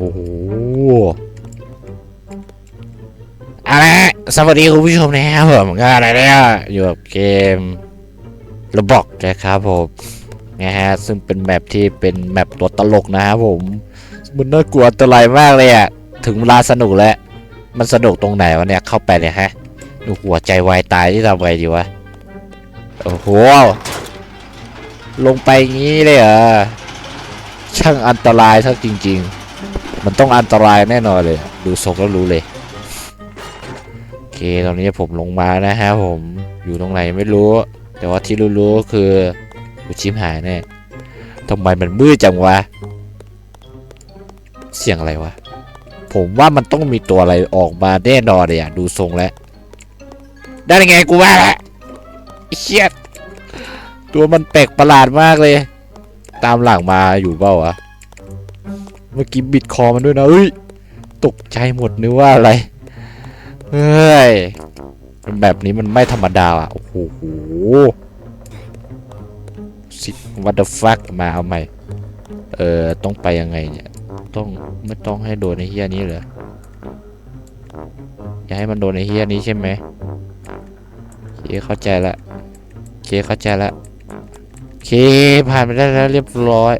โอ้โหอะไรสวัสดีคุณผู้ชมนะครับผมก็อะไรเนี่ยอยู่กับเกมระบอกนะครับผมนะฮะซึ่งเป็นแมปที่เป็นแมปตัวตลกนะครับผมมันน่ากลัวอันตรายมากเลยอะถึงเวลาสนุกแล้ว มันสนุกตรงไหนวะเนี่ยเข้าไปเนี่ยฮะดูหัวใจวายตายที่ทำไงดีวะโอ้โหลงไปงี้เลยเหรอช่างอันตรายทักจริง ๆ มันต้องอันตรายแน่นอนเลย ดูทรงแล้วรู้เลยโอเคตอนนี้ผมลงมานะฮะผมอยู่ตรงไหนไม่รู้ แต่ว่าที่รู้ๆคือกูชิมหายแน่ทำไมมันมืดจังวะ เสียงอะไรวะ ผมว่ามันต้องมีตัวอะไรออกมาแน่นอนเลยอะดูทรงแล้ว ได้ไงกูว่าละไอ้เชี่ยตัวมันแปลกประหลาดมากเลย ตามหลังมาอยู่เปล่าวะ มื่อกี้บิดคอมันด้วยนะเอ้ยตกใจหมดนึกว่าอะไรเฮ้ยมันแบบนี้มันไม่ธรรมดาอะ โอ้โหสิวัตเตอร์ฟักมาเอาใหม่ เออต้องไปยังไงเนี่ย ต้องไม่ต้องให้โดนในเฮียนี้เหรออย่าให้มันโดนในเฮียนี้ใช่ไหมเคเข้าใจละเคเข้าใจละเคผ่านไปได้แล้วเรียบร้อย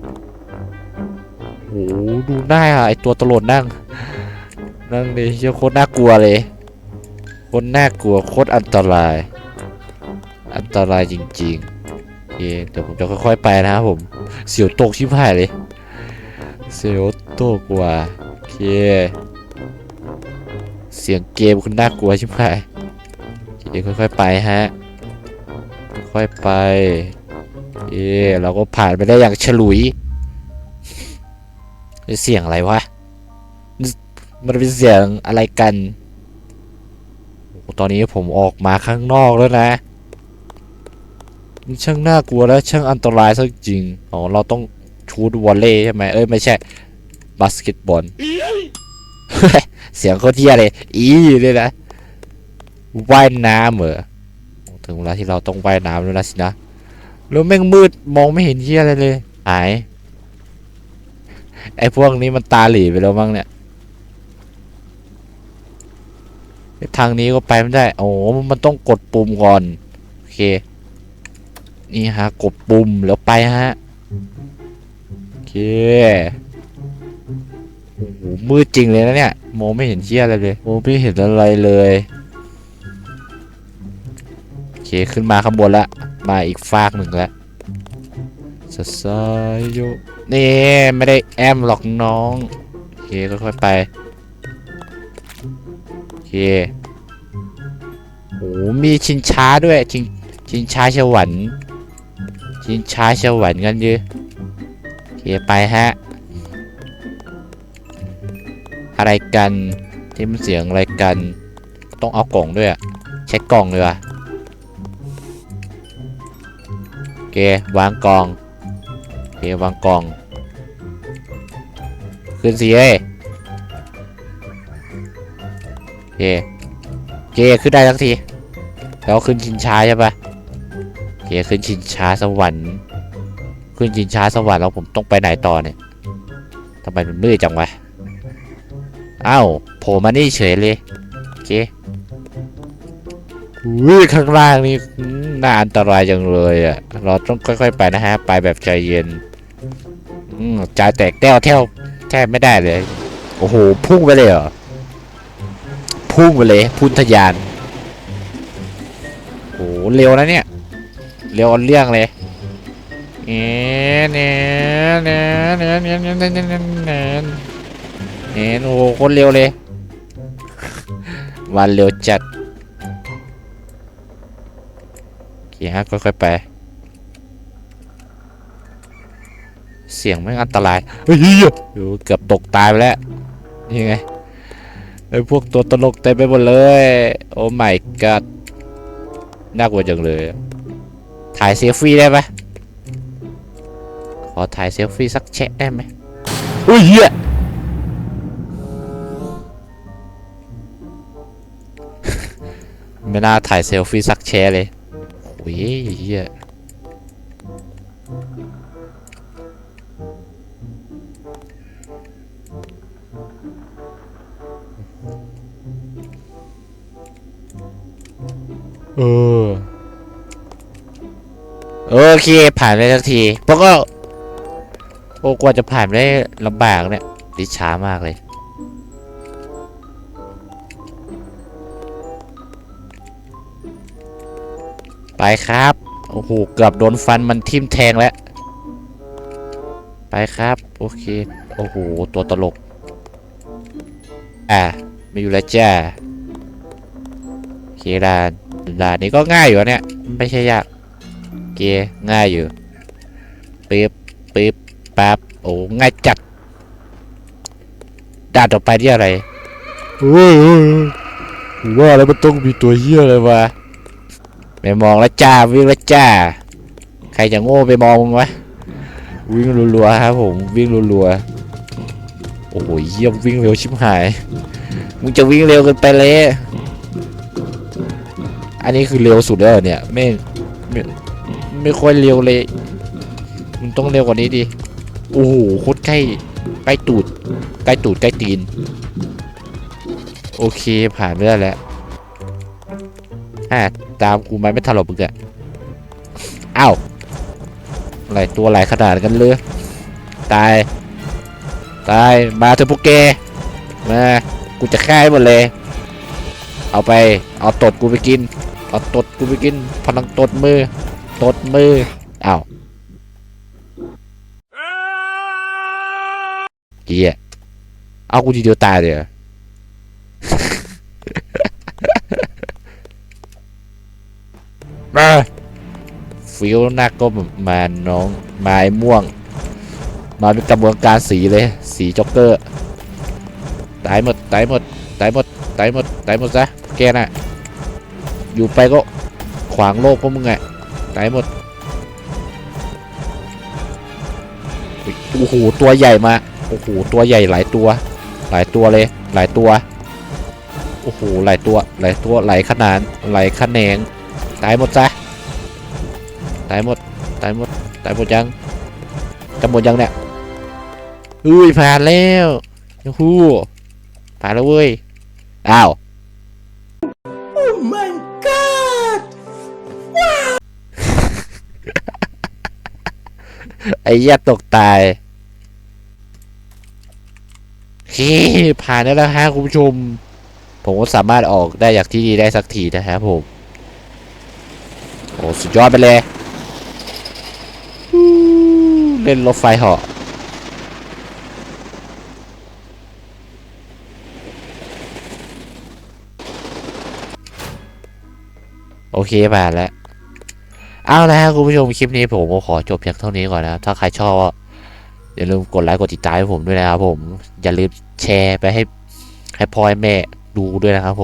โอ้โหดูหน้าอะไอตัวตลดนั่ง นั่งดิเชี่ยโคตรน่ากลัวเลยโคตรน่ากลัวโคตรอันตราย อันตรายจริงๆเคเดี๋ยวผมจะค่อยๆไปนะครับผม เสียวตกชิบหายเลย เสียวตกว่าโอเคเสียงเกมคุณน่ากลัวช่ไหมโอเคค่อยๆไปฮะ ค่อยๆไปเอ๊เราก็ผ่านไปได้อย่างฉลุย เสียงอะไรวะ มันเป็นเสียงอะไรกันโอ้โหตอนนี้ผมออกมาข้างนอกแล้วนะช่างน่ากลัวและช่างอันตรายซะจริง อ๋อ เราต้องชูดวอลเลย์ใช่ไหมเอ้ย ไม่ใช่ บาสเกตบอล เสียงโคตรเที่ยเลย อีเลยนะ ว่ายน้ำเหรอโอ้ถึงเวลาที่เราต้องว่ายน้ำแล้วนะสินะ แล้วแม่งมืดมองไม่เห็นเที่ยอะไรเลย หาย ไอ้พวกนี้มันตาหลีไปแล้วมั้งเนี่ยทางนี้ก็ไปไม่ได้ โอ้โหมันต้องกดปุ่มก่อน โอเค นี่ฮะ กดปุ่มแล้วไปฮะ โอเค โอ้โห มืดจริงเลยนะเนี่ย มองไม่เห็นเชี่ยอะไรเลยมองไม่เห็นอะไรเลย โอเค ขึ้นมาข้างบนละ มาอีกฟากหนึ่งแล้วสสายโย นี่ไม่ได้แอมหรอกน้องโอเคค่อยๆไปโอเคโอ้มีชินช้าด้วยชินชินช้าสวรรค์ชินช้าสวรรค์กันเยอะโอเคไปฮะอะไรกันที่มันเสียงอะไรกัน ต้องเอากล่องด้วยเช็คกล่องเลยวะโอเควางกล่อง เควางกล่อง ขึ้นสิเอ้ยโอเคโอเคขึ้นได้สักที แล้วขึ้นชินช้าใช่ปะโอเคขึ้นชินช้าสวรรค์ ขึ้นชินช้าสวรรค์แล้วผมต้องไปไหนต่อเนี่ยทำไมมันมืดจังวะอ้าวโผล่มานี่เฉยเลยโอเคอุ้ยข้างล่างนี่น่าอันตรายจังเลยอะ เราต้องค่อยๆไปนะฮะ ไปแบบใจเย็น อืมใจแตกแต้วแทวแทบไม่ได้เลย โอ้โห พุ่งไปเลยเหรอ พุ่งไปเลย พุ่งทะยาน โอ้โห เร็วนะเนี่ย เร็วเรื่องเลยเอ๊ะเนี่ยเนี่ยเนี่ยเนี่ยเนี่ยเนี่ยเนี่ยเนี่ยเนี่ยเนโอ้โหคนเร็วเลย วันเร็วจัดโอเคฮะค่อยๆไป เสียงไม่งอันตรายเฮ้ยดูเกือบตกตายไปแล้วนี่ไงไอ้พวกตัวตลกเต็มไปหมดเลย โอ้ my god น่ากลัวจังเลย ถ่ายเซลฟี่ได้ไหมขอถ่ายเซลฟี่สักแชะได้ไหมอุ้ยเหี้ยไม่น่าถ่ายเซลฟี่สักแชะเลยโอ้ยเหี้ย เออ โอเค ผ่านไปสักทีเพราะก็ โอ้กว่าจะผ่านไปได้ลำบากเนี่ยดิช้ามากเลย ไปครับ โอ้โห เกือบโดนฟันมันทิ่มแทงแล้ว ไปครับ โอเค โอ้โห ตัวตลก อะ ไม่อยู่แล้วจ้าเคดาน ด่านนี้ก็ง่ายอยู่อะเนี่ย ไม่ใช่ยากโอเคง่ายอยู่ปิ๊บปิ๊บปั๊บโอ้ง่ายจัดด่านต่อไปที่อะไรเฮ้ยเฮ้ยเฮ้ยว่าแล้วมันต้องมีตัวเหี้ยอะไรวะไม่มองแล้วจ้าวิ่งแล้วจ้า ใครจะโง่ไปมองมึงวะวิ่งรัวๆครับผมวิ่งรัวๆโอ้โหเยี่ยมวิ่งเร็วชิบหายมึงจะวิ่งเร็วเกินไปเลย อันนี้คือเร็วสุดแล้วเนี่ยไม่ไม่ไม่ค่อยเร็วเลยมึงต้องเร็วกว่านี้ดิโอ้โหโคตรใกล้ใกล้ตูดใกล้ตูดใกล้ตีน โอเคผ่านไปได้แล้วอะตามกูมาไม่ทันหรอกมึงอะอ้าวอะไรตัวอะไรขนาดกันเลยตาย ตาย มาเถอะพวกแกมากูจะฆ่าให้หมดเลย เอาไป เอาตดกูไปกิน เอาตดกูไปกิน พลังตดมือ ตดมืออ้าวเกียเอากูทีเดียวตายเลยเหรอมาฟิลหน้าก็มาน้องไม้ม่วง มาเป็นกระบวนการสีเลย สีจ็อกเกอร์ ตายหมด ตายหมด ตายหมด ตายหมด ตายหมดซะ แกน่ะ อยู่ไปก็ขวางโลกพวกมึงไงตายหมดโอ้โหตัวใหญ่มาโอ้โหตัวใหญ่หลายตัว หลายตัวเลย หลายตัวโอ้โหหลายตัวหลายตัวหลายขนาดหลายขแหนงตายหมดซะตายหมดตายหมดตายหมดยังจะหมดยังเนี่ยอุ้ยผ่านแล้วยูฮูผ่านแล้วเว้ยอ้าว ไอ้เหี้ยตกตายโอเคผ่านได้แล้วฮะคุณผู้ชม ผมก็สามารถออกได้จากที่นี่ได้สักทีนะครับผม โอ้ สุดยอดไปเลย เล่นรถไฟเหาะโอเคผ่านแล้ว เอาละครับคุณผู้ชมคลิปนี้ผมก็ขอจบเพียงเท่านี้ก่อนนะถ้าใครชอบอย่าลืมกดไลค์กดติดตามให้ผมด้วยนะครับผมอย่าลืมแชร์ไปให้ให้พ่อให้แม่ดูด้วยนะครับผม